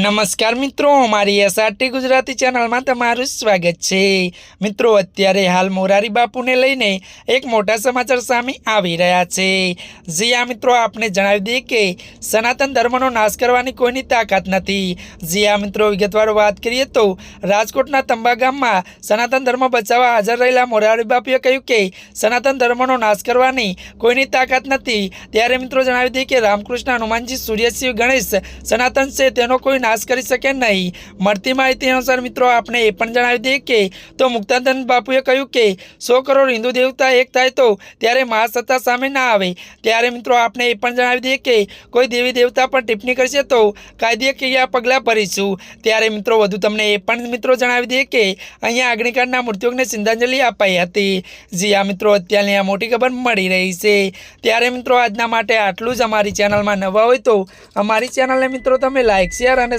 નમસ્કાર મિત્રો મારી એસઆરટી ગુજરાતી ચેનલમાં તમારું સ્વાગત છે. મિત્રો, અત્યારે હાલ મોરારી બાપુને લઈને એક મોટા સમાચાર સામે આવી રહ્યા છે. જી આ મિત્રો, આપને જણાવી દઈએ કે સનાતન ધર્મનો નાશ કરવાની કોઈની તાકાત નથી. જી આ મિત્રો, વિગતવાર વાત કરીએ તો રાજકોટના તંબા ગામમાં સનાતન ધર્મ બચાવવા હાજર રહેલા મોરારી બાપુએ કહ્યું કે સનાતન ધર્મનો નાશ કરવાની કોઈની તાકાત નથી. ત્યારે મિત્રો જણાવી દઈએ કે રામકૃષ્ણ, હનુમાનજી, સૂર્યશિવ, ગણેશ સનાતન છે, તેનો કોઈ નાશ કરી શકે નહીં. મળતી માહિતી અનુસાર મિત્રો, આપણે એ પણ જણાવી દઈએ કે, તો મુક્તાનંદ બાપુએ કહ્યું કે, સો કરોડ હિન્દુ દેવતા એક થાય તો ત્યારે મહાસત્તા સામે ના આવે. ત્યારે મિત્રો, આપણે એ પણ જણાવી દઈએ કે, કોઈ દેવી દેવતા પર ટિપ્પણી કરશે તો કાયદેકીય પગલાં ભરીશું. ત્યારે મિત્રો, વધુ તમને એ પણ મિત્રો જણાવી દઈએ કે, અહીંયા અગ્નિકાંડના મૃત્યુને શ્રદ્ધાંજલિ અપાઈ હતી. જી આ મિત્રો, અત્યારની આ મોટી ખબર મળી રહી છે. ત્યારે મિત્રો, આજના માટે આટલું જ અમારી ચેનલમાં નવા હોય તો અમારી ચેનલને મિત્રો, તમે લાઇક શેર અને